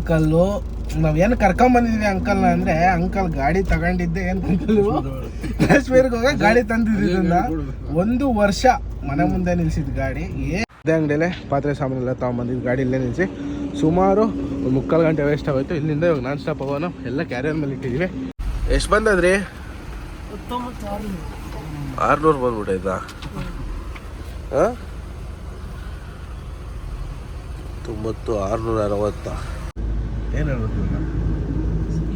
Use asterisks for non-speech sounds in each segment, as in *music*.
Uncle, ನಾವೇನು ಕರ್ಕೊಂಡ್ ಬಂದಿದ್ವಿ ಅಂಕಲ್ನ ಅಂದ್ರೆ, ಅಂಕಲ್ ಗಾಡಿ ತಗೊಂಡಿದ್ದೆ, ಏನು ಅಂಕಲ್ ಕಾಶ್ಮೀರ್ಗೆ ಹೋಗ ಗಾಡಿ ತಂದಿದ್ರಿಂದ ಒಂದು ವರ್ಷ ಮನೆ ಮುಂದೆ ನಿಲ್ಸಿದ್ ಗಾಡಿ. ಏ ಇದೇ ಅಂಗಡಿಯಲ್ಲೇ ಪಾತ್ರೆ ಸಾಮಾನೆಲ್ಲ ತಗೊಂಬಂದಿದ್ದು ಗಾಡಿ ಇಲ್ಲೇ ನಿಲ್ಸಿ. ಸುಮಾರು ಮುಕ್ಕಾಲು ಗಂಟೆ ವೇಸ್ಟ್ ಆಗೋಯ್ತು. ಇಲ್ಲಿಂದ ಇವಾಗ ನಾನ್ ಸ್ಟಾಪ್ ಹೋಗೋಣ. ಎಲ್ಲ ಕ್ಯಾರಿಯರ್ ಮೇಲೆ ಇಟ್ಟಿದ್ವಿ. ಎಷ್ಟು ಬಂದದ್ರಿ? ಆರ್ನೂರು ಬಂದ್ಬಿಟ್ಟೈತಾ ತೊಂಬತ್ತು, ಆರ್ನೂರ ಅರವತ್ತ? ಏನು ಹೇಳ್ಬೇಕು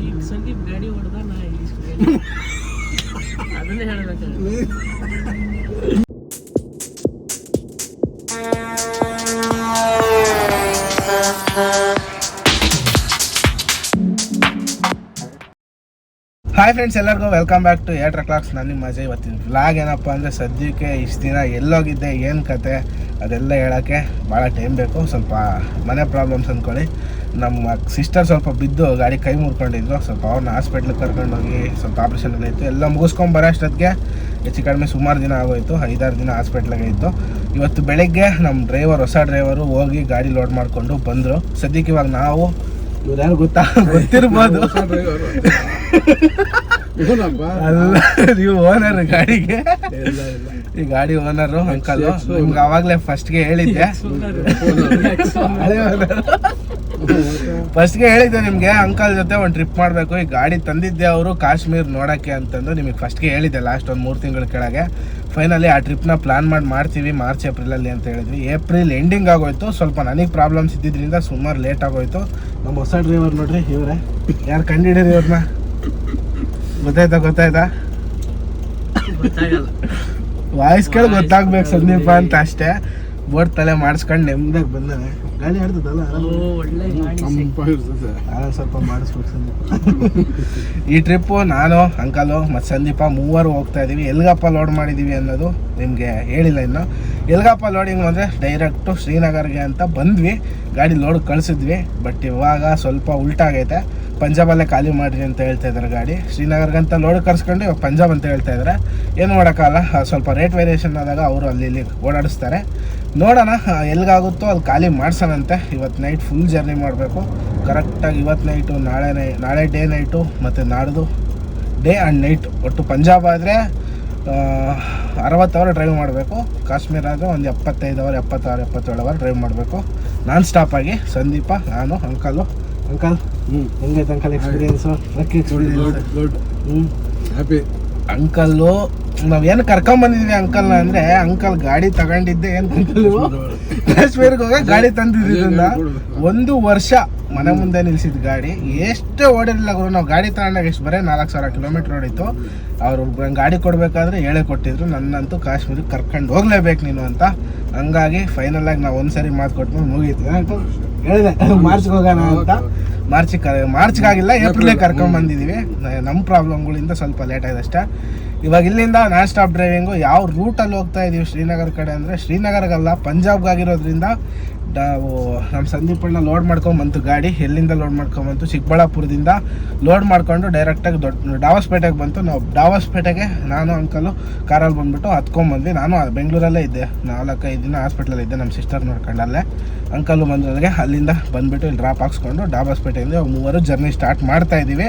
ಈಗ ಸಂದೀಪ್ ಗಾಡಿ ಹೊಡೆದ ನಾ ಅದನ್ನೇ ಹೇಳ್ಬೇಕಾದ್ರೆ *laughs* ಹಾಯ್ ಫ್ರೆಂಡ್ಸ್ ಎಲ್ಲರಿಗೂ ವೆಲ್ಕಮ್ ಬ್ಯಾಕ್ ಟು ಏಟ್ರ ಕ್ಲಾಕ್ಸ್ ನಾನು ನಿಮ್ಮ ಮಜಾ ಇವತ್ತಿನ ವ್ಲಾಗ್ ಏನಪ್ಪ ಅಂದರೆ ಸದ್ಯಕ್ಕೆ ಇಷ್ಟು ದಿನ ಎಲ್ಲೋಗಿದ್ದೆ, ಏನು ಕತೆ ಅದೆಲ್ಲ ಹೇಳೋಕ್ಕೆ ಭಾಳ ಟೈಮ್ ಬೇಕು. ಸ್ವಲ್ಪ ಮನೆ ಪ್ರಾಬ್ಲಮ್ಸ್ ಅಂದ್ಕೊಳ್ಳಿ ನಮ್ಮ ಸಿಸ್ಟರ್ ಸ್ವಲ್ಪ ಬಿದ್ದು ಗಾಡಿ ಕೈ ಮುರ್ಕೊಂಡಿದ್ರು ಸ್ವಲ್ಪ ಅವ್ರನ್ನ ಹಾಸ್ಪಿಟ್ಲಿಗೆ ಕರ್ಕೊಂಡೋಗಿ ಸ್ವಲ್ಪ ಆಪ್ರೇಷನ್ ಎಲ್ಲ ಇತ್ತು. ಎಲ್ಲ ಮುಗಿಸ್ಕೊಂಡು ಬರೋ ಅಷ್ಟೊತ್ತಿಗೆ ಹೆಚ್ಚು ಕಡಿಮೆ ಸುಮಾರು ದಿನ ಆಗೋಯಿತು. ಐದಾರು ದಿನ ಹಾಸ್ಪಿಟ್ಲಾಗೆ ಇತ್ತು ಇವತ್ತು ಬೆಳಗ್ಗೆ ನಮ್ಮ ಡ್ರೈವರ್ ಹೊಸ ಡ್ರೈವರು ಹೋಗಿ ಗಾಡಿ ಲೋಡ್ ಮಾಡಿಕೊಂಡು ಬಂದರು. ಸದ್ಯಕ್ಕೆ ಇವಾಗ ನಾವು ಇವ್ರು ಯಾರು ಗೊತ್ತಾ? ಗೊತ್ತಿರ್ಬೋದು. ಅಲ್ಲ ನೀವು ಓನರ್ ಗಾಡಿಗೆ. ಈ ಗಾಡಿ ಓನರು ಅಂಕಲ್ ನಿಮ್ಗೆ ಅವಾಗಲೇ ಫಸ್ಟ್ಗೆ ಹೇಳಿದ್ದೆ. ಫಸ್ಟ್ಗೆ ಹೇಳಿದ್ದೆ ನಿಮಗೆ ಅಂಕಲ್ ಜೊತೆ ಒಂದು ಟ್ರಿಪ್ ಮಾಡಬೇಕು. ಈ ಗಾಡಿ ತಂದಿದ್ದೆ ಅವರು ಕಾಶ್ಮೀರ್ ನೋಡಕ್ಕೆ ಅಂತಂದು ನಿಮಗೆ ಫಸ್ಟ್ಗೆ ಹೇಳಿದ್ದೆ ಲಾಸ್ಟ್ ಒಂದು ಮೂರು ತಿಂಗಳ ಕೆಳಗೆ. ಫೈನಲಿ ಆ ಟ್ರಿಪ್ನ ಪ್ಲಾನ್ ಮಾಡಿ ಮಾಡ್ತೀವಿ ಮಾರ್ಚ್ ಏಪ್ರಿಲಲ್ಲಿ ಅಂತ ಹೇಳಿದ್ವಿ. ಏಪ್ರಿಲ್ ಎಂಡಿಂಗ್ ಆಗೋಯ್ತು ಸ್ವಲ್ಪ ನನಗೆ ಪ್ರಾಬ್ಲಮ್ಸ್ ಇದ್ದಿದ್ದರಿಂದ ಸುಮಾರು ಲೇಟ್ ಆಗೋಯ್ತು. ನಮ್ಮ ಹೊಸ ಡ್ರೈವರ್ ನೋಡ್ರಿ ಇವರೇ. ಯಾರು ಕಂಡಿಡೀರಿ ಇವ್ರನ್ನ ಗೊತ್ತಾಯ್ತಾ ಗೊತ್ತಾಯ್ತಾ? ವಾಯ್ಸ್ ಕೇಳಿ ಗೊತ್ತಾಗ್ಬೇಕು ಸಂದೀಪ ಅಂತ ಅಷ್ಟೇ. ಬೋಟ್ ತಲೆ ಮಾಡಿಸ್ಕೊಂಡು ನೆಮ್ಮದಾಗಿ ಬಂದಾನೆ ಗಾಡಿ ಆಡ್ತದಲ್ಲ? ಓ ಒಳ್ಳೆ. ಸ್ವಲ್ಪ ಮಾಡಿಸ್ಬೇಕು ಸಂದೀಪ. *laughs* ಈ ಟ್ರಿಪ್ಪು ನಾನು ಅಂಕಲು ಮತ್ತು ಸಂದೀಪ ಮೂವರು ಹೋಗ್ತಾ ಇದ್ದೀವಿ ಎಲ್ಗಪ್ಪ ಲೋಡ್ ಮಾಡಿದ್ದೀವಿ ಅನ್ನೋದು ನಿಮಗೆ ಹೇಳಿಲ್ಲ ಇನ್ನು. ಎಲ್ಗಪ್ಪ ಲೋಡಿಂಗ್ ಅಂದರೆ ಡೈರೆಕ್ಟು ಶ್ರೀನಗರ್ಗೆ ಅಂತ ಬಂದ್ವಿ. ಗಾಡಿ ಲೋಡ್ ಕಳಿಸಿದ್ವಿ. ಬಟ್ ಇವಾಗ ಸ್ವಲ್ಪ ಉಲ್ಟಾಗೈತೆ ಪಂಜಾಬಲ್ಲೇ ಖಾಲಿ ಮಾಡಿರಿ ಅಂತ ಹೇಳ್ತಾ ಇದ್ದಾರೆ ಗಾಡಿ. ಶ್ರೀನಗರ್ಗಂತ ಲೋಡ್ ಕರ್ಸ್ಕೊಂಡು ಇವಾಗ ಪಂಜಾಬ್ ಅಂತ ಹೇಳ್ತಾ ಇದ್ದಾರೆ ಏನು ಮಾಡೋಕ್ಕಲ್ಲ? ಸ್ವಲ್ಪ ರೇಟ್ ವೇರಿಯೇಷನ್ ಆದಾಗ ಅವರು ಅಲ್ಲಿ ಇಲ್ಲಿ ಓಡಾಡಿಸ್ತಾರೆ. ನೋಡೋಣ ಎಲ್ಲಿಗಾಗುತ್ತೋ ಅಲ್ಲಿ ಖಾಲಿ ಮಾಡ್ಸೋಣಂತೆ. ಇವತ್ತು ನೈಟ್ ಫುಲ್ ಜರ್ನಿ ಮಾಡಬೇಕು. ಕರೆಕ್ಟಾಗಿ ಇವತ್ತು ನೈಟು ನಾಳೆ ನೈ ನಾಳೆ ಡೇ ನೈಟು ಮತ್ತು ನಾಡ್ದು ಡೇ ಆ್ಯಂಡ್ ನೈಟ್ ಒಟ್ಟು ಪಂಜಾಬ್ ಆದರೆ ಅರವತ್ತು ಅವರ್ ಡ್ರೈವ್ ಮಾಡಬೇಕು. ಕಾಶ್ಮೀರ ಆದರೆ ಒಂದು ಎಪ್ಪತ್ತೈದು ಅವರ್ ಎಪ್ಪತ್ತಾರು ಎಪ್ಪತ್ತೇಳು ಅವರ್ ಡ್ರೈವ್ ಮಾಡಬೇಕು. ನಾನ್ ಸ್ಟಾಪ್ ಆಗಿ ಸಂದೀಪ ನಾನು ಅಂಕಲು. ಅಂಕಲ್ ಹ್ಞೂ ಹೆಂಗೈತೆ ಅಂಕಲ್ ಎಕ್ಸ್ಪೀರಿಯನ್ಸು ಎಕ್ಸ್ಪೀರಿಯನ್ಸ್ ಹ್ಞೂ ಹ್ಯಾಪಿ ಅಂಕಲ್ಲು, ನಾವೇನು ಕರ್ಕೊಂಡ್ ಬಂದಿದ್ವಿ ಅಂಕಲ್ನ ಅಂದ್ರೆ, ಅಂಕಲ್ ಗಾಡಿ ತಗೊಂಡಿದ್ದೆ ಏನ್ ಅಂಕಲ್ ಕಾಶ್ಮೀರ್ಗೆ ಹೋಗ ಗಾಡಿ ತಂದಿದ್ದ ಒಂದು ವರ್ಷ ಮನೆ ಮುಂದೆ ನಿಲ್ಸಿದ್ ಗಾಡಿ. ಎಷ್ಟೇ ಓಡಿರಲಿಲ್ಲ ಗುರು, ನಾವು ಗಾಡಿ ತಗೊಂಡಾಗ ಎಷ್ಟು, ಬರೀ ನಾಲ್ಕು ಸಾವಿರ ಕಿಲೋಮೀಟರ್ ಓಡಿತ್ತು ಅವ್ರು ಗಾಡಿ ಕೊಡಬೇಕಾದ್ರೆ ಹೇಳೇ ಕೊಟ್ಟಿದ್ರು, ನನ್ನಂತೂ ಕಾಶ್ಮೀರಿಗೆ ಕರ್ಕೊಂಡು ಹೋಗ್ಲೇಬೇಕು ನೀನು ಅಂತ. ಹಂಗಾಗಿ ಫೈನಲ್ ಆಗಿ ನಾವು ಒಂದ್ಸರಿ ಮಾತು ಕೊಟ್ಮೇಲೆ ಮುಗೀತು. ಅಂಕಲ್ ಹೇಳಿದೆ, ಮಾರ್ಚ್ಗೆ ಹೋಗೋಣ ಅಂತ. ಮಾರ್ಚಿಗೆ ಕರ್ ಮಾರ್ಚ್ಗಾಗಿಲ್ಲ ಏಪ್ರಿಲೇ ಕರ್ಕೊಂಡ್ ಬಂದಿದ್ದೀವಿ ನಮ್ಮ ಪ್ರಾಬ್ಲಮ್ಗಳಿಂದ ಸ್ವಲ್ಪ ಲೇಟ್ ಆಗಿದೆ ಅಷ್ಟೇ. ಇವಾಗ ಇಲ್ಲಿಂದ ನಾನ್ ಸ್ಟಾಪ್ ಡ್ರೈವಿಂಗು ಯಾವ ರೂಟಲ್ಲಿ ಹೋಗ್ತಾ ಇದೀವಿ ಶ್ರೀನಗರ್ ಕಡೆ ಅಂದರೆ ಶ್ರೀನಗರ್ಗಲ್ಲ ಪಂಜಾಬ್ಗಾಗಿರೋದ್ರಿಂದ ನಮ್ಮ ಸಂದೀಪಣ್ಣ ಲೋಡ್ ಮಾಡ್ಕೊಂಬಂತು ಗಾಡಿ, ಎಲ್ಲಿಂದ ಲೋಡ್ ಮಾಡ್ಕೊಂಬಂತು? ಚಿಕ್ಕಬಳ್ಳಾಪುರದಿಂದ ಲೋಡ್ ಮಾಡ್ಕೊಂಡು ಡೈರೆಕ್ಟಾಗಿ ದೊಡ್ಡ ಡಾವಸ್ಪೇಟೆಗೆ ಬಂತು. ನಾವು ಡಾವಸ್ಪೇಟೆಗೆ ನಾನು ಅಂಕಲು ಕಾರಲ್ಲಿ ಬಂದುಬಿಟ್ಟು ಹತ್ಕೊಂಬಂದ್ವಿ. ನಾನು ಬೆಂಗಳೂರಲ್ಲೇ ಇದ್ದೆ. ನಾಲ್ಕೈದು ದಿನ ಹಾಸ್ಪಿಟ್ಲಲ್ಲಿ ಇದ್ದೆ ನಮ್ಮ ಸಿಸ್ಟರ್ ನೋಡ್ಕೊಂಡು ಅಲ್ಲೇ ಅಂಕಲು ಬಂದವರಿಗೆ ಅಲ್ಲಿಂದ ಬಂದುಬಿಟ್ಟು ಇಲ್ಲಿ ಡ್ರಾಪ್ ಹಾಕ್ಸ್ಕೊಂಡು ಡಾಬಾಸ್ಪೇಟೆಯಿಂದ ಮೂವರು ಜರ್ನಿ ಸ್ಟಾರ್ಟ್ ಮಾಡ್ತಾ ಇದ್ದೀವಿ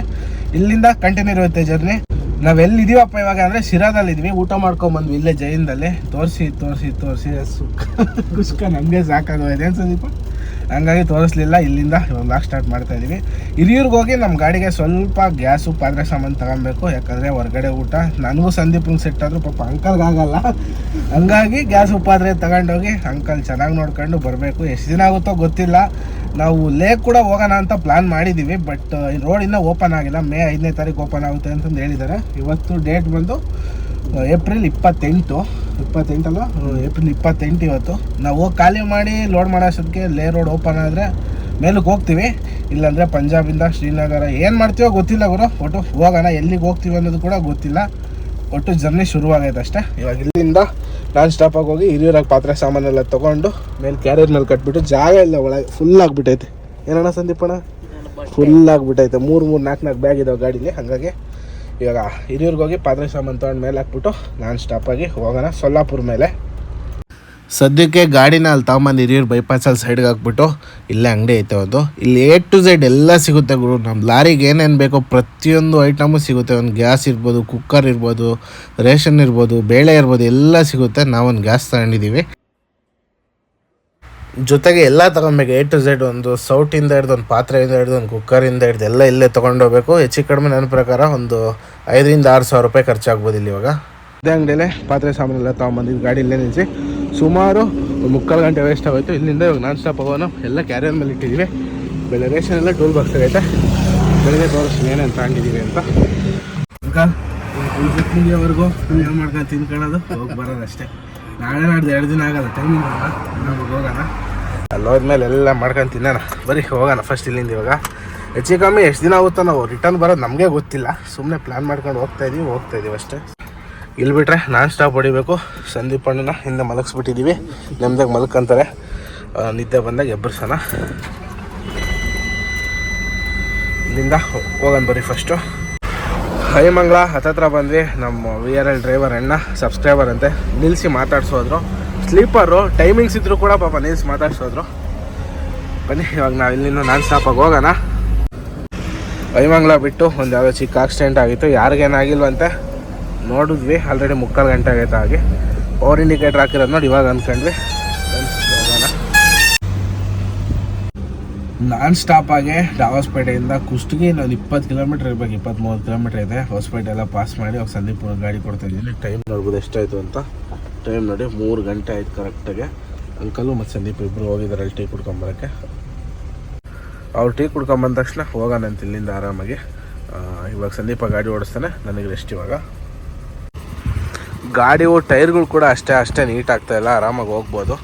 ಇಲ್ಲಿಂದ ಕಂಟಿನ್ಯೂ ಇರುತ್ತೆ ಜರ್ನಿ ನಾವ್ ಎಲ್ಲಿ ಇದೀವಪ್ಪ ಇವಾಗ ಅಂದ್ರೆ ಶಿರಾದಲ್ಲಿ ಇದೀವಿ ಊಟ ಮಾಡ್ಕೊಂಡ್ ಬಂದ್ವಿ ಇಲ್ಲೇ ಜೈನದಲ್ಲಿ. ತೋರಿಸಿ ತೋರಿಸಿ ತೋರಿಸಿ. ಕುಸ್ಕ ನಮಗೆ ಸಾಕಾಗೋಗಿದೆ. ಏನ್ ಸಂದೀಪ? ಹಂಗಾಗಿ ತೋರಿಸ್ಲಿಲ್ಲ. ಇಲ್ಲಿಂದ ಲಾಕ್ ಸ್ಟಾರ್ಟ್ ಮಾಡ್ತಾ ಇದ್ದೀವಿ ಹಿರಿಯೂರಿಗೆ ಹೋಗಿ ನಮ್ಮ ಗಾಡಿಗೆ ಸ್ವಲ್ಪ ಗ್ಯಾಸು ಪಾತ್ರೆ ಸಾಮಾನು ತಗೊಬೇಕು. ಯಾಕಂದರೆ ಹೊರಗಡೆ ಊಟ ನನಗೂ ಸಂದೀಪ್ ಸೆಟ್ ಆದರೂ ಪಾಪ ಅಂಕಲ್ಗೆ ಆಗಲ್ಲ. ಹಂಗಾಗಿ ಗ್ಯಾಸ್ ಪಾತ್ರೆ ತಗೊಂಡೋಗಿ ಅಂಕಲ್ ಚೆನ್ನಾಗಿ ನೋಡ್ಕೊಂಡು ಬರಬೇಕು. ಎಷ್ಟು ದಿನ ಆಗುತ್ತೋ ಗೊತ್ತಿಲ್ಲ. ನಾವು ಲೇಕ್ ಕೂಡ ಹೋಗೋಣ ಅಂತ ಪ್ಲಾನ್ ಮಾಡಿದ್ದೀವಿ ಬಟ್ ರೋಡ್ ಇನ್ನೂ ಓಪನ್ ಆಗಿಲ್ಲ. ಮೇ ಐದನೇ ತಾರೀಕು ಓಪನ್ ಆಗುತ್ತೆ ಅಂತಂದು ಹೇಳಿದ್ದಾರೆ ಇವತ್ತು ಡೇಟ್ ಬಂದು ಏಪ್ರಿಲ್ ಇಪ್ಪತ್ತೆಂಟು. ಇಪ್ಪತ್ತೆಂಟಲ್ಲ ಏಪ್ರಿಲ್ ಇಪ್ಪತ್ತೆಂಟು ಇವತ್ತು. ನಾವು ಹೋಗಿ ಖಾಲಿ ಮಾಡಿ ಲೋಡ್ ಮಾಡೋ ಅಷ್ಟೊತ್ತಿಗೆ ಲೇ ರೋಡ್ ಓಪನ್ ಆದರೆ ಮೇಲಕ್ಕೆ ಹೋಗ್ತೀವಿ. ಇಲ್ಲಾಂದರೆ ಪಂಜಾಬಿಂದ ಶ್ರೀನಗರ. ಏನು ಮಾಡ್ತೀವೋ ಗೊತ್ತಿಲ್ಲ ಗುರು. ಒಟ್ಟು ಹೋಗೋಣ, ಎಲ್ಲಿಗೆ ಹೋಗ್ತೀವಿ ಅನ್ನೋದು ಕೂಡ ಗೊತ್ತಿಲ್ಲ. ಒಟ್ಟು ಜರ್ನಿ ಶುರುವಾಗೈತೆ ಅಷ್ಟೇ. ಇವಾಗ ಇಲ್ಲಿಂದ ನಾನ್ ಸ್ಟಾಪಾಗಿ ಹೋಗಿ ಹಿರಿಯೂರಾಗಿ ಪಾತ್ರೆ ಸಾಮಾನೆಲ್ಲ ತೊಗೊಂಡು ಮೇಲೆ ಕ್ಯಾರಿಯರ್ ಮೇಲೆ ಕಟ್ಬಿಟ್ಟು ಜಾಗ ಇಲ್ಲ ಒಳಗೆ. ಫುಲ್ ಆಗಿಬಿಟ್ಟೈತೆ ಏನಣ್ಣ ಸಂದೀಪಣ್ಣ? ಫುಲ್ ಆಗಿಬಿಟ್ಟೈತೆ ಮೂರು ಮೂರು ನಾಲ್ಕು ನಾಲ್ಕು ಬ್ಯಾಗ್ ಇದಾವೆ ಗಾಡೀಲಿ. ಹಾಗಾಗಿ ಇವಾಗ ಹಿರಿಯೂರ್ಗೆ ಹೋಗಿ ಪಾತ್ರೆ ಸಾಮಾನು ತೊಗೊಂಡು ಮೇಲೆ ಹಾಕ್ಬಿಟ್ಟು ನಾನ್ ಸ್ಟಾಪಾಗಿ ಹೋಗೋಣ ಸೊಲ್ಲಾಪುರ ಮೇಲೆ. ಸದ್ಯಕ್ಕೆ ಗಾಡಿನ ಅಲ್ಲಿ ತಗೊಂಬಂದು ಹಿರಿಯೂರು ಬೈಪಾಸಲ್ಲಿ ಸೈಡ್ಗೆ ಹಾಕ್ಬಿಟ್ಟು ಇಲ್ಲೇ ಅಂಗಡಿ ಐತೆ ಒಂದು ಇಲ್ಲಿ ಎ ಟು ಝೆಡ್ ಎಲ್ಲ ಸಿಗುತ್ತೆ ಗುರು. ನಮ್ಮ ಲಾರಿಗೆ ಏನೇನು ಬೇಕೋ ಪ್ರತಿಯೊಂದು ಐಟಮು ಸಿಗುತ್ತೆ. ಒಂದು ಗ್ಯಾಸ್ ಇರ್ಬೋದು ಕುಕ್ಕರ್ ಇರ್ಬೋದು, ರೇಷನ್ ಇರ್ಬೋದು, ಬೇಳೆ ಇರ್ಬೋದು, ಎಲ್ಲ ಸಿಗುತ್ತೆ. ನಾವೊಂದು ಗ್ಯಾಸ್ ತಗೊಂಡಿದ್ದೀವಿ ಜೊತೆಗೆ ಎಲ್ಲ ತಗೊಬೇಕು ಎ ಟು ಝೆಡ್ ಒಂದು ಸೌಟಿಂದ ಹಿಡ್ದು ಒಂದು ಪಾತ್ರೆಯಿಂದ ಹಿಡ್ದು ಒಂದು ಕುಕ್ಕರಿಂದ ಹಿಡ್ದು ಎಲ್ಲ ಇಲ್ಲೇ ತೊಗೊಂಡೋಗ್ಬೇಕು ಹೆಚ್ಚು ಕಡಿಮೆ ನನ್ನ ಪ್ರಕಾರ ಒಂದು ಐದರಿಂದ ಆರು ಸಾವಿರ ರೂಪಾಯಿ ಖರ್ಚಾಗ್ಬೋದು ಇಲ್ಲಿ ಇವಾಗ. ಇದೇ ಅಂಗಡಿಯಲ್ಲೇ ಪಾತ್ರೆ ಸಾಮಾನೆಲ್ಲ ತೊಗೊಂಬಂದಿದ್ದು ಗಾಡಿ ಇಲ್ಲೇ ನಿಲ್ಲಿಸಿ ಸುಮಾರು ಮುಕ್ಕಾಲು ಗಂಟೆ ವೇಸ್ಟ್ ಆಗೋಯ್ತು. ಇಲ್ಲಿಂದ ಇವಾಗ ನಾನ್ ಸ್ಟಾಪ್ ಹೋಗೋಣ ಎಲ್ಲ ಕ್ಯಾರಿಯರ್ ಮೇಲೆ ಇಟ್ಟಿದ್ದೀವಿ. ಬೆಳೆ ರೇಷನ್ ಎಲ್ಲ ಟೂಲ್ ಬಾಕ್ಸ್ ಆಗೈತೆ ಬೆಳಗ್ಗೆ ತೋರಿಸ್ತೀನಿ ಏನೇನು ತಗೊಂಡಿದ್ದೀವಿ ಅಂತ. ವರೆಗೂ ಏನು ಮಾಡ್ಕೊಂಡು ತಿನ್ಕೊಳ್ಳೋದು? ಹೋಗಿ ಬರೋದು ಅಷ್ಟೇ ನಾಳೆ ನಾಡ್ದು ಎರಡು ದಿನ ಆಗಲ್ಲ ಟೈಮಿಂಗ್ ನಮಗೆ ಹೋಗೋಣ. ಅಲ್ಲಿ ಹೋದ್ಮೇಲೆ ಎಲ್ಲ ಮಾಡ್ಕೊಂಡು ತಿನ್ನೋಣ. ಬರೀ ಹೋಗೋಣ ಫಸ್ಟ್ ಇಲ್ಲಿಂದ ಇವಾಗ. ಹೆಚ್ಚು ಕಮ್ಮಿ ಎಷ್ಟು ದಿನ ಆಗುತ್ತೋ ನಾವು ರಿಟರ್ನ್ ಬರೋದು ನಮಗೆ ಗೊತ್ತಿಲ್ಲ. ಸುಮ್ಮನೆ ಪ್ಲ್ಯಾನ್ ಮಾಡ್ಕೊಂಡು ಹೋಗ್ತಾ ಇದೀವಿ ಹೋಗ್ತಾ ಇದೀವಿ ಅಷ್ಟೇ. ಇಲ್ಲಿ ಬಿಟ್ರೆ ನಾನ್ ಸ್ಟಾಪ್ ಹೊಡಿಬೇಕು. ಸಂದೀಪ್ ಅಣ್ಣನ ಹಿಂದೆ ಮಲಗಿಸ್ಬಿಟ್ಟಿದ್ದೀವಿ ನೆಮ್ಮದಾಗ ಮಲ್ಕೊಂತಾರೆ. ನಿದ್ದೆ ಬಂದಾಗ ಎಬ್ಬರ್ಸೋಣ ಇಲ್ಲಿಂದ ಹೋಗೋಣ ಬರೀ ಫಸ್ಟು ಹೈಮಂಗ್ಲ ಹತ್ತತ್ರ ಬಂದ್ವಿ. ನಮ್ಮ ವಿ ಆರ್ ಎಲ್ ಡ್ರೈವರ್ ಅಣ್ಣ ಸಬ್ಸ್ಕ್ರೈಬರ್ ಅಂತೆ. ನಿಲ್ಲಿಸಿ ಮಾತಾಡ್ಸೋದ್ರು. ಸ್ಲೀಪರು ಟೈಮಿಂಗ್ಸ್ ಇದ್ರು ಕೂಡ ಪಾಪ ನಿಲ್ಲಿಸಿ ಮಾತಾಡ್ಸೋದ್ರು. ಬನ್ನಿ, ಇವಾಗ ನಾವು ಇಲ್ಲಿಂದ ನಾನ್ ಸ್ಟಾಪಾಗಿ ಹೋಗೋಣ. ಹೈಮಂಗ್ಲ ಬಿಟ್ಟು ಒಂದು ಯಾವುದೋ ಚಿಕ್ಕ ಆಕ್ಸಿಡೆಂಟ್ ಆಗಿತ್ತು. ಯಾರಿಗೇನಾಗಿಲ್ವಂತೆ ನೋಡಿದ್ವಿ. ಆಲ್ರೆಡಿ ಮುಕ್ಕಾಲು ಗಂಟೆ ಆಗೈತೆ ಆಗಿ. ಪವರ್ ಇಂಡಿಕೇಟರ್ ಹಾಕಿರೋದು ನೋಡಿ ಇವಾಗ ಅಂದ್ಕೊಂಡ್ವಿ ನಾನ್ ಸ್ಟಾಪ್ ಆಗಿ ಡಾವಸ್ಪೇಟೆಯಿಂದ ಕುಷ್ಟಗಿ ಇನ್ನೊಂದು ಇಪ್ಪತ್ತು ಕಿಲೋಮೀಟ್ರ್ ಇರ್ಬೇಕು ಇಪ್ಪತ್ತ್ ಕಿಲೋಮೀಟ್ರ್ ಇದೆ. ಹೊಸಪೇಟೆ ಎಲ್ಲ ಪಾಸ್ ಮಾಡಿ ಅವಾಗ ಸಂದೀಪ್ ಗಾಡಿ ಕೊಡ್ತಾ ಇದ್ದೀನಿ. ಟೈಮ್ ನೋಡ್ಬೋದು ಎಷ್ಟಾಯಿತು ಅಂತ. ಟೈಮ್ ನೋಡಿ ಮೂರು ಗಂಟೆ ಆಯ್ತು ಕರೆಕ್ಟಾಗಿ ಅಂಕಲು ಮತ್ತು ಸಂದೀಪ್ ಇಬ್ಬರು ಹೋಗಿದ್ದಾರೆ ಅಲ್ಲಿ ಟೀ ಕುಡ್ಕೊಂಬರೋಕ್ಕೆ. ಅವ್ರು ಟೀ ಕುಡ್ಕೊಂಬಂದ ತಕ್ಷಣ ಹೋಗೋಣ ಅಂತ ಇಲ್ಲಿಂದ ಆರಾಮಾಗಿ. ಇವಾಗ ಸಂದೀಪ ಗಾಡಿ ಓಡಿಸ್ತಾನೆ, ನನಗೆ ರೆಸ್ಟ್ ಇವಾಗ. ಗಾಡಿ ಟೈರ್ಗಳು ಕೂಡ ಅಷ್ಟೇ ಅಷ್ಟೇ ನೀಟ್ ಆಗ್ತಾ ಇಲ್ಲ, ಆರಾಮಾಗಿ ಹೋಗ್ಬೋದು.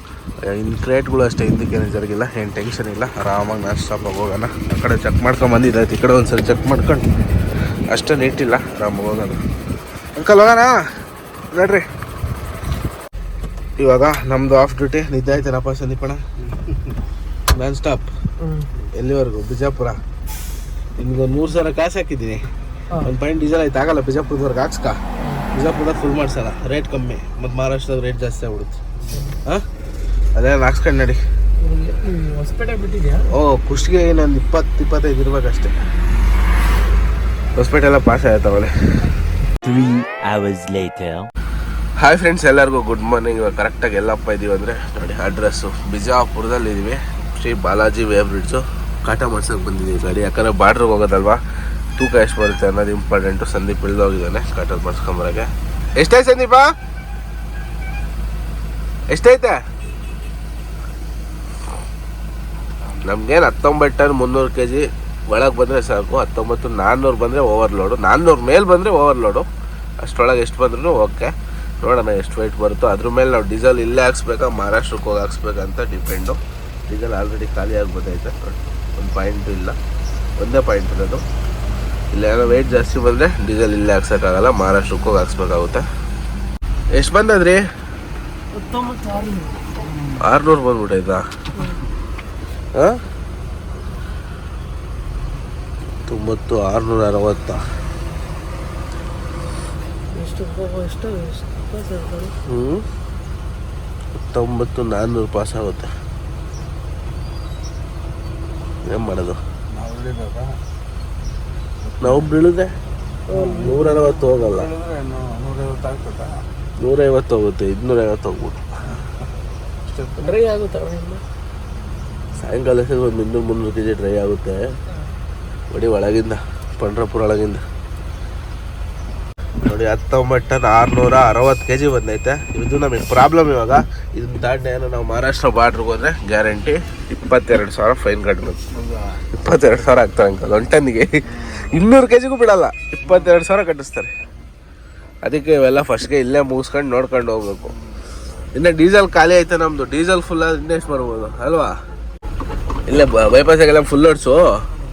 ಇನ್ನು ಕ್ರೇಟ್ಗಳು ಅಷ್ಟೇ ಹಿಂದಕ್ಕೆ ಏನು ಜರುಗಿಲ್ಲ ಏನು ಟೆನ್ಷನ್ ಇಲ್ಲ. ಆರಾಮಾಗಿ ನಾನು ಸ್ಟಾಪಾಗಿ ಹೋಗೋಣ. ಆ ಕಡೆ ಚೆಕ್ ಮಾಡ್ಕೊಂಡು ಬಂದಿದ್ದಾಯ್ತು ಈ ಕಡೆ ಒಂದು ಸರಿ ಚೆಕ್ ಮಾಡ್ಕೊಂಡು. ಅಷ್ಟೇ ನೀಟಿಲ್ಲ ಆರಾಮಾಗಿ ಹೋಗೋಣ. ಅಂಕಲ್ ಹೋಗೋಣ? ನೋಡ್ರಿ. ಇವಾಗ ನಮ್ಮದು ಆಫ್ ಡ್ಯೂಟಿ ನಿದ್ದೆ ಆಯ್ತೇನಪ್ಪ ಸಂದೀಪಣ ನಾನ್ ಸ್ಟಾಪ್ ಎಲ್ಲಿವರೆಗೂ? ಬಿಜಾಪುರ? ನಿಮ್ಗೊಂದು ನೂರು ಸಾವಿರ ಕಾಸು ಹಾಕಿದ್ದೀನಿ. ಒಂದು ಪಾಯಿಂಟ್ ಡೀಸೆಲ್ ಆಯ್ತು ಆಗಲ್ಲ ಬಿಜಾಪುರದವ್ರಿಗೆ ಹಾಕ್ಸ್ಕ. ಬಿಜಾಪುರದಾಗ ಫುಲ್ ಮಾಡ್ಸಲ್ಲ ರೇಟ್ ಕಮ್ಮಿ. ಮತ್ತು ಮಹಾರಾಷ್ಟ್ರದಾಗ ರೇಟ್ ಜಾಸ್ತಿ ಆಗ್ಬಿಡುತ್ತೆ. ಹಾಂ? ಅದೇ ಹಾಕ್ಸ್ಕೊಂಡು ನಡಿ ಹೊಸಪೇಟೆ ಬಿಟ್ಟಿದ್ಯಾ? ಓ ಕುಷ್ಟಿಗೆ ಇನ್ನೊಂದು ಇಪ್ಪತ್ತು ಇಪ್ಪತ್ತೈದು ಇರ್ಬೇಕಷ್ಟೇ ಹೊಸಪೇಟೆ ಎಲ್ಲ pass ಆಯ್ತಾವಳೆ three hours later. Hi friends ಎಲ್ಲರಿಗೂ ಗುಡ್ ಮಾರ್ನಿಂಗ್ ಇವಾಗ ಕರೆಕ್ಟಾಗಿ ಎಲ್ಲಪ್ಪ ಇದೀವಿ ಅಂದರೆ ನೋಡಿ ಅಡ್ರೆಸ್ಸು ಬಿಜಾಪುರದಲ್ಲಿ ಇದ್ದೀವಿ ಶ್ರೀ ಬಾಲಾಜಿ ವೇ ಬ್ರಿಡ್ಜು ಕಾಟ ಮಾಡ್ಸೋಕೆ ಬಂದಿದ್ದೀವಿ ಗಾಡಿ. ಯಾಕಂದರೆ ಬಾರ್ಡ್ರಿಗೆ ಹೋಗೋದಲ್ವಾ? ತೂಕ ಎಷ್ಟು ಬರುತ್ತೆ ಅನ್ನೋದು ಇಂಪಾರ್ಟೆಂಟು ಸಂದೀಪ್ ಇಳಿದೋಗಿದ್ದಾನೆ ಕಾಟಲ್ಲಿ ಮಾಡ್ಸ್ಕೊಂಬರೋಕ್ಕೆ ಎಷ್ಟೈತೆ ಸಂದೀಪ? ಎಷ್ಟೈತೆ? ನಮ್ಗೇನು ಹತ್ತೊಂಬತ್ತು ಟನ್ ಮುನ್ನೂರು ಕೆ ಜಿ ಒಳಗೆ ಬಂದರೆ ಸಾಕು ಹತ್ತೊಂಬತ್ತು ನಾನ್ನೂರು ಬಂದರೆ ಓವರ್ಲೋಡು ನಾನ್ನೂರು ಮೇಲೆ ಬಂದರೆ ಓವರ್ಲೋಡು ಅಷ್ಟರೊಳಗೆ ಎಷ್ಟು ಬಂದ್ರೂ ಓಕೆ ನೋಡೋಣ ಎಷ್ಟು ವೆಯ್ಟ್ ಬರುತ್ತೋ ಅದ್ರ ಮೇಲೆ ನಾವು ಡೀಸೆಲ್ ಇಲ್ಲೇ ಹಾಕ್ಸ್ಬೇಕಾ ಮಹಾರಾಷ್ಟ್ರಕ್ಕೆ ಹೋಗಿ ಹಾಕ್ಸ್ಬೇಕಂತ ಡಿಪೆಂಡು ಡೀಸೆಲ್ ಆಲ್ರೆಡಿ ಖಾಲಿ ಆಗ್ಬೋದೈತೆ ಒಂದು ಪಾಯಿಂಟು ಇಲ್ಲ. ಒಂದೇ ಪಾಯಿಂಟ್ ಇರೋದು. ಇಲ್ಲ ಏನೋ ವೆಯ್ಟ್ ಜಾಸ್ತಿ ಬಂದರೆ ಡೀಸೆಲ್ ಇಲ್ಲೇ ಹಾಕ್ಸೋಕ್ಕಾಗಲ್ಲ ಮಹಾರಾಷ್ಟ್ರಕ್ಕೆ ಹೋಗಿ ಹಾಕ್ಸ್ಬೇಕಾಗುತ್ತೆ. ಎಷ್ಟು ಬಂದದ್ರಿ? ಆರುನೂರು. ಬಂದ್ಬಿಟ್ಟೈತಾ ತೊಂಬತ್ತು ಆರುನೂರ ಅರವತ್ತ. ಹ್ಞೂ ಹತ್ತೊಂಬತ್ತು ನಾನ್ನೂರು ಪಾಸ್ ಆಗುತ್ತೆ. ಏನು ಮಾಡೋದು? ನಾವು ಬೀಳಿದೆ ನೂರ ಅರವತ್ತು ಹೋಗಲ್ಲ. ನೂರೈವತ್ತು ಹೋಗುತ್ತೆ ಇನ್ನೂರೈವತ್ತು ಹೋಗ್ಬಿಟ್ಟು? ಸಾಯಂಕಾಲ ಒಂದು ಇನ್ನೂರು ಮುನ್ನೂರು ಕೆ ಡ್ರೈ ಆಗುತ್ತೆ. ಬಡಿ ಒಳಗಿಂದ, ಪಂಡ್ರಪುರ ಒಳಗಿಂದ. ನೋಡಿ ಹತ್ತೊಂಬತ್ತು ಆರುನೂರ ಅರವತ್ತು ಕೆ ಜಿ ಬಂದೈತೆ. ಇದು ನಮಗೆ ಪ್ರಾಬ್ಲಮ್ ಇವಾಗ. ಇದನ್ನ ದಾಂಡೆ ಏನೋ ನಾವು ಮಹಾರಾಷ್ಟ್ರ ಬಾರ್ಡ್ರಿಗೆ ಹೋದ್ರೆ ಗ್ಯಾರಂಟಿ ಇಪ್ಪತ್ತೆರಡು ಸಾವಿರ ಫೈನ್ ಕಟ್ಟಬೇಕು ಇಪ್ಪತ್ತೆರಡು ಸಾವಿರ ಆಗ್ತಾರೆ ಅಂಕಲ್ ಒನ್ ಟನ್ನಿಗೆ ಇನ್ನೂರು ಕೆ ಜಿಗೂ ಬಿಡಲ್ಲ, ಇಪ್ಪತ್ತೆರಡು ಸಾವಿರ ಕಟ್ಟಿಸ್ತಾರೆ. ಅದಕ್ಕೆ ಇವೆಲ್ಲ ಫಸ್ಟ್ಗೆ ಇಲ್ಲೇ ಮುಗಿಸ್ಕೊಂಡು ನೋಡ್ಕೊಂಡು ಹೋಗ್ಬೇಕು. ಇನ್ನು ಡೀಸೆಲ್ ಖಾಲಿ ಐತೆ ನಮ್ಮದು ಡೀಸೆಲ್ ಫುಲ್ ಇನ್ನೆಷ್ಟು ಬರ್ಬೋದು ಅಲ್ವಾ? ಇಲ್ಲೇ ಬೈಪಾಸಾಗೆಲ್ಲ ಫುಲ್ ಓಡಿಸು.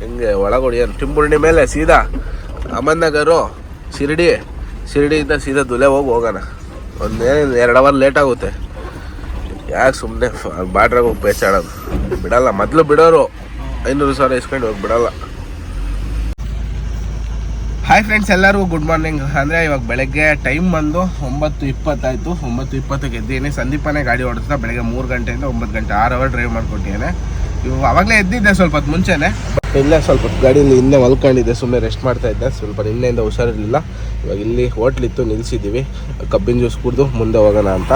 ಹಿಂಗೆ ಒಳಗೋಡಿ ಟಿಂಬುರ್ಣಿ ಮೇಲೆ ಸೀದಾ ಅಹಮದ್ ನಗರು ಶಿರ್ಡಿ, ಶಿರ್ಡಿಯಿಂದ ಸೀದಾ ದುಲೆ ಹೋಗಿ ಹೋಗೋಣ. ಒಂದು ಎರಡು ಅವರ್ ಲೇಟ್ ಆಗುತ್ತೆ. ಯಾಕೆ ಸುಮ್ಮನೆ ಬಾಡ್ರಾಗ ಹೋಗಿ ಪೇಚಾಡೋದು? ಬಿಡಲ್ಲ, ಮೊದಲು ಬಿಡೋರು ಐನೂರು ಸಾವಿರ ಇಸ್ಕೊಂಡು ಹೋಗಿ ಬಿಡಲ್ಲ. ಹಾಯ್ ಫ್ರೆಂಡ್ಸ್ ಎಲ್ಲರಿಗೂ ಗುಡ್ ಮಾರ್ನಿಂಗ್ ಅಂದರೆ ಇವಾಗ ಬೆಳಗ್ಗೆ ಟೈಮ್ ಬಂದು ಒಂಬತ್ತು ಇಪ್ಪತ್ತಾಯಿತು. ಒಂಬತ್ತು ಇಪ್ಪತ್ತಕ್ಕೆ ಎದ್ದೀನಿ. ಸಂದೀಪನೇ ಗಾಡಿ ಓಡಿಸ್ತಾ ಬೆಳಗ್ಗೆ ಮೂರು ಗಂಟೆಯಿಂದ ಒಂಬತ್ತು ಗಂಟೆ ಆರು ಅವರ್ ಡ್ರೈವ್ ಮಾಡ್ಕೊಟ್ಟಿದ್ದೇನೆ. ಅವಾಗಲೇ ಎದ್ದಿದ್ದೆ ಸ್ವಲ್ಪ ಮುಂಚೆನೆ. ಇಲ್ಲೇ, ಸ್ವಲ್ಪ ಗಾಡಿಯಲ್ಲಿ ಹಿಂದೆ ಮಲ್ಕೊಂಡಿದ್ದೆ ಸುಮ್ಮನೆ ರೆಸ್ಟ್ ಮಾಡ್ತಾ ಇದ್ದೆ. ಸ್ವಲ್ಪ ನಿನ್ನೆಯಿಂದ ಹುಷಾರಿರಲಿಲ್ಲ. ಇವಾಗ ಇಲ್ಲಿ ಹೋಟ್ಲಿತ್ತು ನಿಲ್ಲಿಸಿದ್ದೀವಿ ಕಬ್ಬಿನ ಜ್ಯೂಸ್ ಕುಡಿದು ಮುಂದೆ ಹೋಗೋಣ ಅಂತ.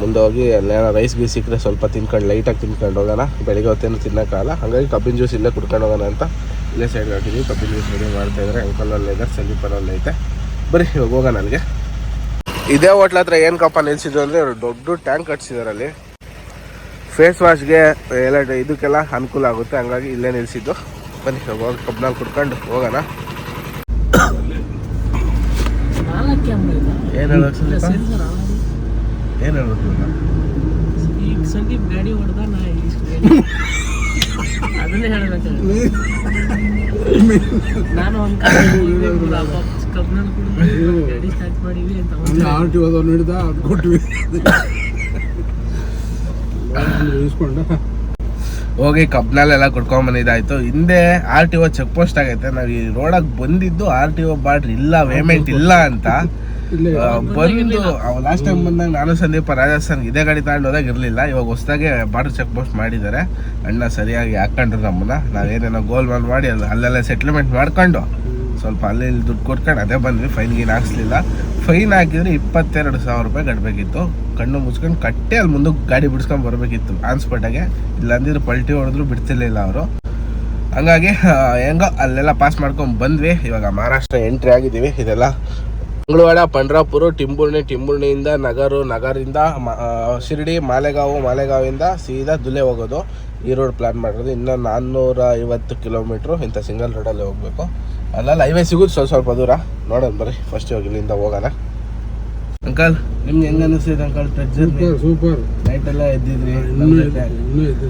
ಮುಂದೆ ಹೋಗಿ ಅಲ್ಲೇನೋ ರೈಸ್ ಗೀಸ್ ಸಿಕ್ಕರೆ ಸ್ವಲ್ಪ ತಿನ್ಕೊಂಡು ಲೈಟಾಗಿ ತಿನ್ಕೊಂಡು ಹೋಗೋಣ. ಬೆಳಿಗ್ಗೆ ಹೊತ್ತೇನು ತಿನ್ನೋಕ್ಕಾಗಲ್ಲ. ಹಾಗಾಗಿ ಕಬ್ಬಿನ ಜ್ಯೂಸ್ ಇಲ್ಲೇ ಕುಡ್ಕೊಂಡು ಹೋಗೋಣ ಅಂತ. ಇಲ್ಲೇ ಸೈಡ್ ಹಾಕಿದ್ವಿ. ಕಬ್ಬಿನ ಜ್ಯೂಸ್ ರೆಡಿ ಇದ್ದಾರೆ ಅಂಕಲಲ್ಲಿ ಇದೆ ಸಂದೀಪನಲ್ಲಿ ಐತೆ. ಬರೀ ಇವಾಗ ಹೋಗೋಣ ಅಲ್ಲಿಗೆ. ಇದೇ ಹೋಟ್ಲ ಹತ್ರ ಏನು ಕಪ್ಪ ನಿಲ್ಲಿಸಿದ್ರು ಅಂದರೆ ದೊಡ್ಡ ಟ್ಯಾಂಕ್ ಕಟ್ಸಿದಾರೆ ಅಲ್ಲಿ. ಫೇಸ್ ವಾಶ್ಗೆ ಎಲ್ಲ ಇದಕ್ಕೆಲ್ಲ ಅನುಕೂಲ ಆಗುತ್ತೆ. ಹಂಗಾಗಿ ಇಲ್ಲೇ ನಿಲ್ಸಿದ್ದು ಬನ್ನಿ ಹೋಗಿ ಕಬ್ನಲ್ಲಿ ಕುಡ್ಕೊಂಡು ಹೋಗೋಣ. ಏನು ಹೇಳೋದು ಏನು ಹೇಳೋದು ಈಗ? ಸಂದೀಪ್ ಗಾಡಿ ಹೊಡೆದ ನಾ ಅದನ್ನೇ ಹೇಳಬೇಕು ನಾನು ಒಂದು ಕಬ್ಬಿನಲ್ಲಿ ಕುಡಿದು ಗಾಡಿ ಸ್ಟಾರ್ಟ್ ಮಾಡಿವಿ ಅಂತ ಆರ್ ಟಿ ಓದವ್ರು ಹಿಡಿದ ಅದು ಕೊಟ್ವಿ. ಹೋಗಿ ಕಬ್ನಲ್ಲೆಲ್ಲ ಕುಡ್ಕೊಂಡ್ ಬಂದಿದ್ದಾಯ್ತು. ಹಿಂದೆ R T O check post ಆಗೈತೆ. ನಾವು ಈ ರೋಡಾಗ ಬಂದಿದ್ದು ಆರ್ ಟಿ ಒ ಬಾರ್ಡ್ರ್ ಇಲ್ಲ ಪೇಮೆಂಟ್ ಇಲ್ಲ ಅಂತ. ಬಂದು ಲಾಸ್ಟ್ ಟೈಮ್ ಬಂದಾಗ ನಾನು ಸಂದೀಪ ರಾಜಸ್ಥಾನ್ ಇದೇ ಗಾಡಿ ತಗೊಂಡು ಹೋದಾಗ ಇರಲಿಲ್ಲ. ಇವಾಗ ಹೊಸದಾಗೆ ಬಾರ್ಡರ್ ಚೆಕ್ ಪೋಸ್ಟ್ ಮಾಡಿದ್ದಾರೆ. ಅಣ್ಣ ಸರಿಯಾಗಿ ಹಾಕೊಂಡ್ರು ನಮ್ಮನ್ನ. ನಾವೇನೇನೋ ಗೋಲ್ ಮಾಲ್ ಮಾಡಿ ಅಲ್ಲಿ ಅಲ್ಲೆಲ್ಲ ಸೆಟ್ಲ್ಮೆಂಟ್ ಮಾಡ್ಕೊಂಡು ಸ್ವಲ್ಪ ಅಲ್ಲಿ ಇಲ್ಲಿ ದುಡ್ಡು ಕೊಟ್ಕೊಂಡು ಅದೇ ಬಂದ್ವಿ. ಫೈನ್ ಗೀನ್ ಹಾಕ್ಸ್ಲಿಲ್ಲ. ಫೈನ್ ಹಾಕಿದ್ರೆ ಇಪ್ಪತ್ತೆರಡು ಸಾವಿರ ರೂಪಾಯಿ ಕಟ್ಟಬೇಕಿತ್ತು ಕಣ್ಣು ಮುಚ್ಕೊಂಡು ಕಟ್ಟೆ ಅಲ್ಲಿ ಮುಂದೆ ಗಾಡಿ ಬಿಡಿಸ್ಕೊಂಡು ಬರಬೇಕಿತ್ತು ಆನ್ ಇಲ್ಲಾಂದಿದ್ರೆ ಪಲ್ಟಿ ಹೊಡೆದ್ರು ಬಿಡ್ತಿರ್ಲಿಲ್ಲ ಅವರು. ಹಂಗಾಗಿ ಹೆಂಗೋ ಅಲ್ಲೆಲ್ಲ ಪಾಸ್ ಮಾಡ್ಕೊಂಡು ಬಂದ್ವಿ. ಇವಾಗ ಮಹಾರಾಷ್ಟ್ರ ಎಂಟ್ರಿ ಆಗಿದ್ದೀವಿ. ಇದೆಲ್ಲ ಮಂಗಳವಾಡ ಪಂಡ್ರಾಪುರ, ಟಿಂಬುರ್ಣಿ, ಟಿಂಬುರ್ಣಿಯಿಂದ ನಗರು ನಗರಿಂದ ಶಿರಡಿ, ಮಾಲೆಗಾವು, ಮಾಲೆಗಾವಿಂದ ಸೀದಾ ದುಲೆ ಹೋಗೋದು. ಈ ರೋಡ್ ಪ್ಲಾನ್ ಮಾಡಿರೋದು. ಇನ್ನೂ ನಾನ್ನೂರ ಐವತ್ತು ಕಿಲೋಮೀಟ್ರು ಇಂಥ ಸಿಂಗಲ್ ರೋಡಲ್ಲಿ ಹೋಗಬೇಕು. ಅಲ್ಲೆಲ್ಲ ಹೈವೇ ಸಿಗೋದು ಸ್ವಲ್ಪ ಸ್ವಲ್ಪ ದೂರ. ನೋಡೋಣ ಬರ್ರಿ ಫಸ್ಟ್ ಇವಾಗ ಇಲ್ಲಿಂದ ಹೋಗೋಣ. ಅಂಕಲ್ ನಿಮ್ಗೆ ಹೆಂಗ ಅನಿಸ್ತಿದೆ ಅಂಕಲ್ ಜರ್ನಿ ಸೂಪರ್ ನೈಟ್ ಎಲ್ಲ ಎದ್ದಿದ್ರಿ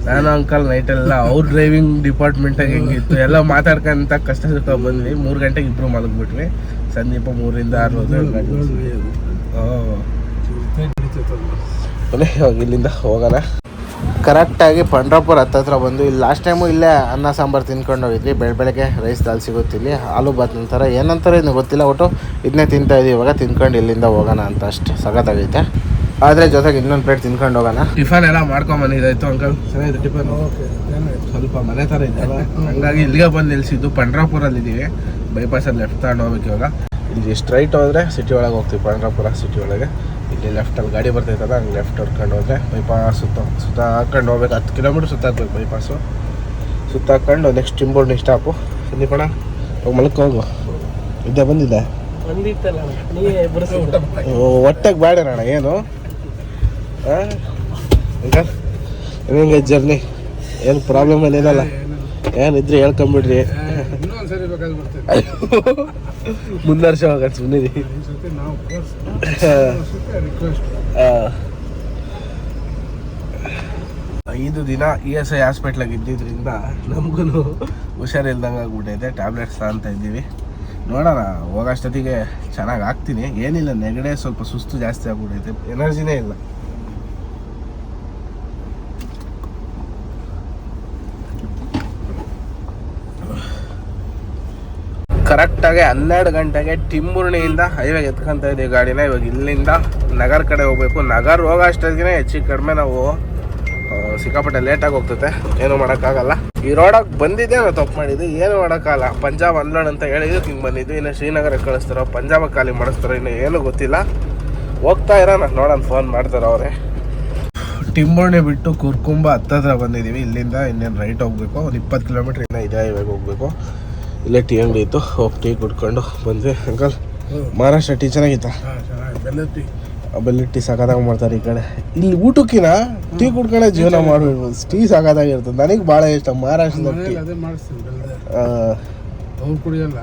ನಾನು ಅಂಕಲ್ ನೈಟ್ ಎಲ್ಲ ಅವ್ರ ಡ್ರೈವಿಂಗ್ ಡಿಪಾರ್ಟ್ಮೆಂಟ್ ಹೆಂಗಿತ್ತು ಎಲ್ಲ ಮಾತಾಡ್ಕೊಂತ ಕಷ್ಟ ಸುಖ ಬಂದ್ವಿ. ಮೂರು ಗಂಟೆಗೆ ಇಬ್ರು ಮಲಗ್ಬಿಟ್ವಿ. ಸಂದೀಪ ಮೂರಿಂದ ಆರು ಗಂಟೆ. ಇಲ್ಲಿಂದ ಹೋಗೋಣ. ಕರೆಕ್ಟಾಗಿ ಪಂಡ್ರಾಪುರ ಹತ್ತತ್ರ ಬಂದು ಇಲ್ಲಿ ಲಾಸ್ಟ್ ಟೈಮು ಇಲ್ಲೇ ಅನ್ನ ಸಾಂಬಾರು ತಿನ್ಕೊಂಡು ಹೋಗಿದ್ವಿ. ಬೆಳ ಬೆಳಗ್ಗೆ ರೈಸ್ ದಾಲ್ ಸಿಗುತ್ತೆ ಇಲ್ಲಿ ಆಲೂ ಬಾತ್ ನಂತರ. ಏನಂತಾರೆ ಇನ್ನು ಗೊತ್ತಿಲ್ಲ ಒಟ್ಟು ಇದನ್ನೇ ತಿಂತಾ ಇದೀವಿ. ಇವಾಗ ತಿನ್ಕೊಂಡು ಇಲ್ಲಿಂದ ಹೋಗೋಣ ಅಂತ ಅಷ್ಟು ಸಖತ್ತಾಗೈತೆ ಆದರೆ ಜೊತೆಗೆ ಇನ್ನೊಂದು ಪ್ಲೇಟ್ ತಿನ್ಕೊಂಡು ಹೋಗೋಣ. ಟಿಫನ್ ಎಲ್ಲ ಮಾಡ್ಕೊಂಡ್ ಬಂದಿದ್ದಾಯ್ತು ಅಂಕಲ್ ಚೆನ್ನಾಗಿದೆ ಟಿಫನ್? ಓಕೆ ಸ್ವಲ್ಪ ಮನೆ ಥರ ಇದೆಯಲ್ಲ ಹಂಗಾಗಿ ಇಲ್ಲಿಗೆ ಬಂದು ನಿಲ್ಸಿದ್ದು ಪಂಡ್ರಾಪುರಲ್ಲಿ ಇದ್ದೀವಿ ಬೈಪಾಸಲ್ಲಿ ಲೆಫ್ಟ್ ತಗೊಂಡು ಹೋಗ್ಬೇಕು ಇವಾಗ. ಇಲ್ಲಿ ಸ್ಟ್ರೈಟ್ ಹೋದರೆ ಸಿಟಿ ಒಳಗೆ ಹೋಗ್ತೀವಿ ಪಂಡ್ರಾಪುರ ಸಿಟಿ ಒಳಗೆ. ಇಲ್ಲಿ ಲೆಫ್ಟಲ್ಲಿ ಗಾಡಿ ಬರ್ತೈತಲ್ಲ ಹಂಗೆ ಲೆಫ್ಟ್ ಹೊಡ್ಕೊಂಡು ಹೋದರೆ ಬೈಪಾಸ್ ಸುತ್ತ ಸುತ್ತ ಹಾಕೊಂಡು ಹೋಗ್ಬೇಕು. ಹತ್ತು ಕಿಲೋಮೀಟ್ರ್ ಸುತ್ತ ಹಾಕ್ಬೇಕು ಬೈಪಾಸು ಸುತ್ತ ಹಾಕೊಂಡು ನೆಕ್ಸ್ಟ್ ಟಿಂಬೋರ್ಡ್ ಸ್ಟಾಪು ಸಂದೀಪಣ ಹೋಗಿ ಮಲ್ಕೊ ಹೋಗು. ಇದ್ದೆ ಬಂದಿದ್ದೆ. ಒಟ್ಟಾಗಿ ಬೇಡ ಅಣ್ಣ ಏನು? ಹೆಂಗೆ ಜರ್ನಿ ಏನು ಪ್ರಾಬ್ಲಮ್ ಏನಿರಲ್ಲ ಏನಿದ್ರೆ ಹೇಳ್ಕೊಂಬಿಡ್ರಿ. *laughs* ಮುಂದರ್ಶ ನಾವು *laughs* ರಿಕ್ವೆಸ್ಟ್ ಐದು ದಿನ ಇ ಎಸ್ ಐ ಹಾಸ್ಪಿಟ್ಲಾಗ ಇದ್ದಿದ್ರಿಂದ ನಮಗೂ ಹುಷಾರಿಲ್ದಂಗೆ ಆಗ್ಬಿಟ್ಟೈತೆ ಟ್ಯಾಬ್ಲೆಟ್ಸ್ ಅಂತ ಇದ್ದೀವಿ. ನೋಡೋಣ ಹೋಗೋಷ್ಟೊತ್ತಿಗೆ ಚೆನ್ನಾಗಿ ಆಗ್ತೀನಿ. ಏನಿಲ್ಲ ನೆಗಡೆ ಸ್ವಲ್ಪ ಸುಸ್ತು ಜಾಸ್ತಿ ಆಗ್ಬಿಟ್ಟೈತೆ. ಎನರ್ಜಿನೇ ಇಲ್ಲ. ಕರೆಕ್ಟಾಗಿ ಹನ್ನೆರಡು ಗಂಟೆಗೆ ಟಿಂಬುರ್ಣಿಯಿಂದ ಹೈವೇಗೆ ಎತ್ಕೊಂತ ಇದ್ದೀವಿ ಗಾಡಿನ. ಇವಾಗ ಇಲ್ಲಿಂದ ನಗರ ಕಡೆ ಹೋಗ್ಬೇಕು. ನಗರ ಹೋಗೋ ಅಷ್ಟೊತ್ತಿಗೆ ಹೆಚ್ಚು ಕಡಿಮೆ ನಾವು ಸಿಕ್ಕಾಪಟ್ಟೆ ಲೇಟಾಗಿ ಹೋಗ್ತೈತೆ. ಏನು ಮಾಡೋಕ್ಕಾಗಲ್ಲ. ಈ ರೋಡಾಗ ಬಂದಿದ್ದೆ ನಾವು ತಪ್ಪು ಮಾಡಿದ್ದು. ಏನು ಮಾಡೋಕ್ಕಾಗಲ್ಲ. ಪಂಜಾಬ್ ಅನ್ಲೋಡ್ ಅಂತ ಹೇಳಿದ್ದು ಹಿಂಗೆ ಬಂದಿದ್ದು. ಇನ್ನು ಶ್ರೀನಗರಕ್ಕೆ ಕಳಿಸ್ತಾರೋ, ಪಂಜಾಬ್ ಖಾಲಿ ಮಾಡಿಸ್ತಾರೋ, ಇನ್ನು ಏನು ಗೊತ್ತಿಲ್ಲ. ಹೋಗ್ತಾ ಇರೋಣ ನೋಡೋಣ ಫೋನ್ ಮಾಡ್ತಾರೆ ಅವರೇ. ಟಿಂಬೋಣಿ ಬಿಟ್ಟು ಕುರ್ಕುಂಬ ಹತ್ತತ್ರ ಬಂದಿದ್ದೀವಿ. ಇಲ್ಲಿಂದ ಇನ್ನೇನು ರೈಟ್ ಹೋಗಬೇಕು. ಒಂದು ಇಪ್ಪತ್ತು ಕಿಲೋಮೀಟ್ರ್ ಇನ್ನೂ ಇದೇ, ಇವಾಗ ಹೋಗ್ಬೇಕು. ಇಲ್ಲೇ ಟೀ ಅಂಗಡಿ ಇತ್ತು. ಹೋಗಿ ಟೀ ಕುಡ್ಕೊಂಡು ಬಂದ್ವಿ. ಅಂಕಲ್ ಮಹಾರಾಷ್ಟ್ರ ಟೀ ಚೆನ್ನಾಗಿತ್ತಾ? ಹಾಂ ಚೆನ್ನಾಗಿ ಬೆಲ್ಲ ಟೀ ಸಾಕಾದಾಗ ಮಾಡ್ತಾರೆ ಈ ಕಡೆ. ಇಲ್ಲಿ ಊಟಕ್ಕಿನ ಟೀ ಕುಡ್ಕೊಂಡೆ ಜೀವನ ಮಾಡ್ಬೇಕು. ಟೀ ಸಾಕಾದಾಗಿರ್ತದೆ ನನಗೆ ಭಾಳ ಇಷ್ಟ ಮಹಾರಾಷ್ಟ್ರದ ಟೀ ಬೆಲ್ಲದ.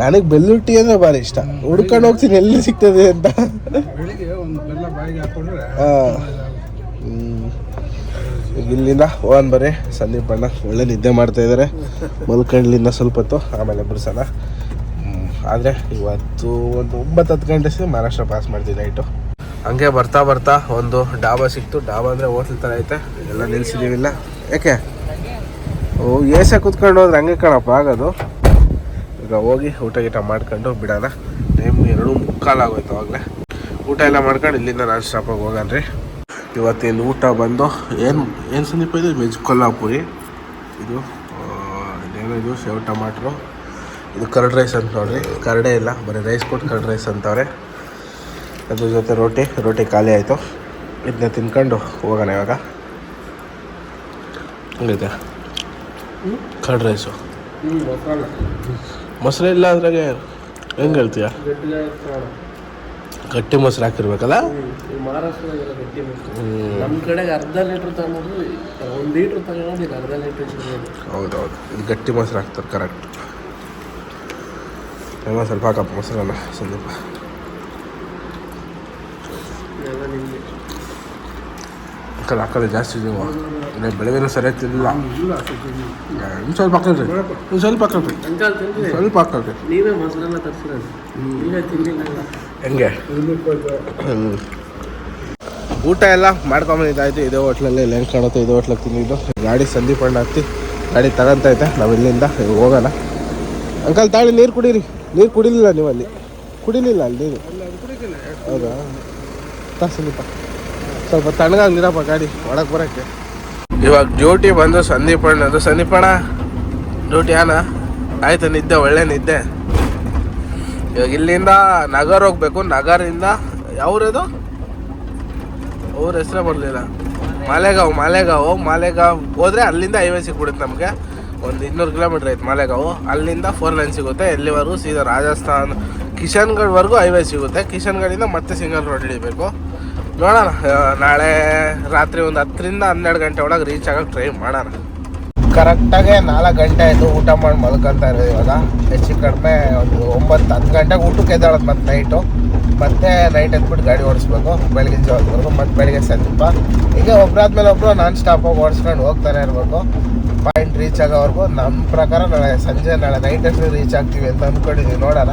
ನನಗೆ ಬೆಲ್ಲು ಟೀ ಅಂದ್ರೆ ಭಾರಿ ಇಷ್ಟ. ಹುಡ್ಕೊಂಡು ಹೋಗ್ತೀನಿ ಎಲ್ಲಿ ಸಿಗ್ತದೆ ಅಂತ. ಬೆಳಿಗ್ಗೆ ಇಲ್ಲಿಂದ ಹೋಗೋಣ ಬರ್ರಿ ಸಂದೀಪ್ ಅಣ್ಣ ಒಳ್ಳೆ ನಿದ್ದೆ ಮಾಡ್ತಾ ಇದ್ದಾರೆ ಮಲ್ಕಂಡ್ಲಿಂದ ಸ್ವಲ್ಪ ಹೊತ್ತು ಆಮೇಲೆ ಬಿಡ್ಸೋಣ. ಆದರೆ ಇವತ್ತು ಒಂದು ಒಂಬತ್ತು ಹತ್ತು ಗಂಟೆ ಸಿ ಮಹಾರಾಷ್ಟ್ರ ಪಾಸ್ ಮಾಡ್ತೀವಿ ನೈಟು ಹಂಗೆ ಬರ್ತಾ ಬರ್ತಾ ಒಂದು ಡಾಬಾ ಸಿಕ್ತು. ಡಾಬಾ ಅಂದರೆ ಹೋಟ್ಲ್ ಥರ ಐತೆ. ಎಲ್ಲ ನಿಲ್ಸಿದೀವಿಲ್ಲ ಯಾಕೆ? ಓ ಏಸೆ ಕುತ್ಕೊಂಡು ಹೋದ್ರೆ ಹಂಗೆ ಕಣಪ್ಪ ಆಗೋದು. ಈಗ ಹೋಗಿ ಊಟ ಗೀಟ ಮಾಡ್ಕೊಂಡು ಬಿಡೋಣ. ಟೈಮ್ ಎರಡು ಮುಕ್ಕಾಲಾಗೋಯ್ತು ಆಗೋಯ್ತು ಅವಾಗಲೇ ಊಟ ಎಲ್ಲ ಮಾಡ್ಕೊಂಡು ಇಲ್ಲಿಂದ ನಾನು ಸ್ಟಾಪಾಗಿ ಹೋಗನ್ರಿ ಇವತ್ತಿನ ಊಟ ಬಂದು ಏನು ಏನು ಸಂದೀಪ ಇದು? ವೆಜ್ ಕೊಲ್ಲಾಪುರಿ. ಇದು ಇದೇನೋ ಇದು ಸೇವ್ ಟಮಾಟ್ರು. ಇದು ಕರ್ಡ್ ರೈಸ್ ಅಂತ ನೋಡ್ರಿ. ಕರ್ಡೇ ಇಲ್ಲ ಬರೀ ರೈಸ್ ಕೊಟ್ಟು ಕರ್ಡ್ ರೈಸ್ ಅಂತವ್ರೆ. ಅದ್ರ ಜೊತೆ ರೋಟಿ ರೋಟಿ ಖಾಲಿ ಆಯಿತು. ಇದನ್ನ ತಿನ್ಕೊಂಡು ಹೋಗೋಣ ಇವಾಗ. ಹಂಗೈತೆ. Curd rice. ಮೊಸರು ಇಲ್ಲ ಅದ್ರಾಗೆ ಹೆಂಗೆ ಹೇಳ್ತೀಯ? ಗಟ್ಟಿ ಮೊಸರು ಹಾಕಿರ್ಬೇಕಲ್ಲ? ಮಹಾರಾಷ್ಟ್ರ ಗಟ್ಟಿ ಮೊಸರು. ನಮ್ಮ ಕಡೆಗೆ ಅರ್ಧ ಲೀಟ್ರ್ ತಗೊಂಡು ಒಂದು ಲೀಟ್ರ್ ತಗೊಂಡು ಈಗ ಅರ್ಧ ಲೀಟ್ರ್ ಹೌದೌದು. ಇದು ಗಟ್ಟಿ ಮೊಸರು ಹಾಕ್ತಾರೆ ಕರೆಕ್ಟ್. ಎಲ್ಲ ಸ್ವಲ್ಪ ಹಾಕಪ್ಪ ಮೊಸರನ್ನ ನಿಮಗೆ. ಕಡೆ ಕಡೆ ಜಾಸ್ತಿ ನೀವು ಇಲ್ಲ ಬೆಳಗ್ಗೆನೂ ಸರಿಯಾಗಿ ತಿನ್ನಲ್ಲ ಇನ್ನು ಸ್ವಲ್ಪ ಹಾಕಲ್ರಿ ಇನ್ನು ಸ್ವಲ್ಪ ಹಾಕಲ್ರಿ ಸ್ವಲ್ಪ ಹಾಕಲ್ರಿ ನೀವೇ ಮೊಸರನ್ನ ತರಿಸಿರೋದು. ನೀವೇ ತಿಂದಿಲ್ಲ ಹೆಂಗೆ. ಊಟ ಎಲ್ಲ ಮಾಡ್ಕೊಂಬಂದಿದ್ದಾಯ್ತು ಇದೇ ಹೋಟ್ಲಲ್ಲಿ ಇಲ್ಲಿ ಹೆಂಗೆ ಕಾಣುತ್ತೆ ಇದೇ ಹೋಟ್ಲಲ್ಲಿ ತಿಂದಿದ್ದು. ಗಾಡಿ ಸಂದೀಪ್ ಅಣ್ಣ ಹತ್ತಿ, ಗಾಡಿ ತಗೊಂತೈತೆ ನಾವು ಇಲ್ಲಿಂದ ಹೋಗೋಣ. ಅಂಕಲ್, ತಾಳಿ ನೀರು ಕುಡೀರಿ. ನೀರು ಕುಡಿಲಿಲ್ಲ ನೀವು ಅಲ್ಲಿ? ಕುಡಿಲಿಲ್ಲ ಅಲ್ಲಿ ನೀರು? ಹೌದಾ? ತಾ ಸಂದೀಪ ಸ್ವಲ್ಪ ತಣ್ಣಗಾಗಿರಪ್ಪ ಗಾಡಿ ಒಳಗೆ ಬರೋಕ್ಕೆ. ಇವಾಗ ಡ್ಯೂಟಿ ಬಂದು ಸಂದೀಪ್ ಅದು ಸಂದೀಪಣ್ಣ ಡ್ಯೂಟಿ ಆನ ಆಯ್ತು, ನಿದ್ದೆ, ಒಳ್ಳೆ ನಿದ್ದೆ. ಇವಾಗ ಇಲ್ಲಿಂದ ನಗರ್ ಹೋಗ್ಬೇಕು, ನಗರಿಂದ ಯಾವ್ರದು ಅವ್ರ ಹೆಸರೇ ಬರಲಿಲ್ಲ. ಮಾಲೆಗಾವ್ ಮಾಲೆಗಾವ್ ಮಾಲೆಗಾವ್ ಹೋದ್ರೆ ಅಲ್ಲಿಂದ ಹೈವೇ ಸಿಕ್ಬಿಡುತ್ತೆ ನಮಗೆ. ಒಂದು ಇನ್ನೂರು ಕಿಲೋಮೀಟ್ರ್ ಐತೆ ಮಾಲೆಗಾವು. ಅಲ್ಲಿಂದ ಫೋರ್ ಲೈನ್ ಸಿಗುತ್ತೆ. ಎಲ್ಲಿವರೆಗೂ ಸೀದಾ ರಾಜಸ್ಥಾನ್ ಕಿಶನ್ಗಢ್ವರೆಗೂ ಹೈವೇ ಸಿಗುತ್ತೆ. ಕಿಶನ್ಗಢಿಂದ ಮತ್ತೆ ಸಿಂಗಲ್ ರೋಡ್ ಹಿಡಿಬೇಕು. ನೋಡೋಣ ನಾಳೆ ರಾತ್ರಿ ಒಂದು ಹತ್ತರಿಂದ ಹನ್ನೆರಡು ಗಂಟೆ ಒಳಗೆ ರೀಚ್ ಆಗೋಕ್ಕೆ ಟ್ರೈ ಮಾಡೋಣ. ಕರೆಕ್ಟಾಗೆ ನಾಲ್ಕು ಗಂಟೆ ಆಯಿತು, ಊಟ ಮಾಡಿ ಮಲ್ಕೊಂತ ಇರೋದು ಇವಾಗ. ಹೆಚ್ಚು ಕಡಿಮೆ ಒಂದು ಒಂಬತ್ತು, ಹತ್ತು ಗಂಟೆಗೆ ಊಟಕ್ಕೆ ಎದ್ದಾಳದು ಮತ್ತೆ ನೈಟು ಮತ್ತೆ ನೈಟ್ ಎದ್ಬಿಟ್ಟು ಗಾಡಿ ಓಡಿಸ್ಬೇಕು, ಬೆಳಗಿನ ಜಾವದವರೆಗೂ ಮತ್ತೆ ಬೆಳಗ್ಗೆ ಸಂದೀಪ ಈಗ ಒಬ್ರಾದ್ಮೇಲೆ ಒಬ್ರು ನಾನ್ ಸ್ಟಾಪಾಗಿ ಓಡಿಸ್ಕೊಂಡು ಹೋಗ್ತಾನೆ ಇರಬೇಕು. ಪಾಯಿಂಟ್ ರೀಚ್ ಆಗೋವರೆಗೂ ನಮ್ಮ ಪ್ರಕಾರ ನಾಳೆ ಸಂಜೆ ನಾಳೆ ನೈಟ್ ಅಷ್ಟು ರೀಚ್ ಆಗ್ತೀವಿ ಅಂತ ಅಂದ್ಕೊಂಡಿದ್ದೀವಿ ನೋಡೋಣ.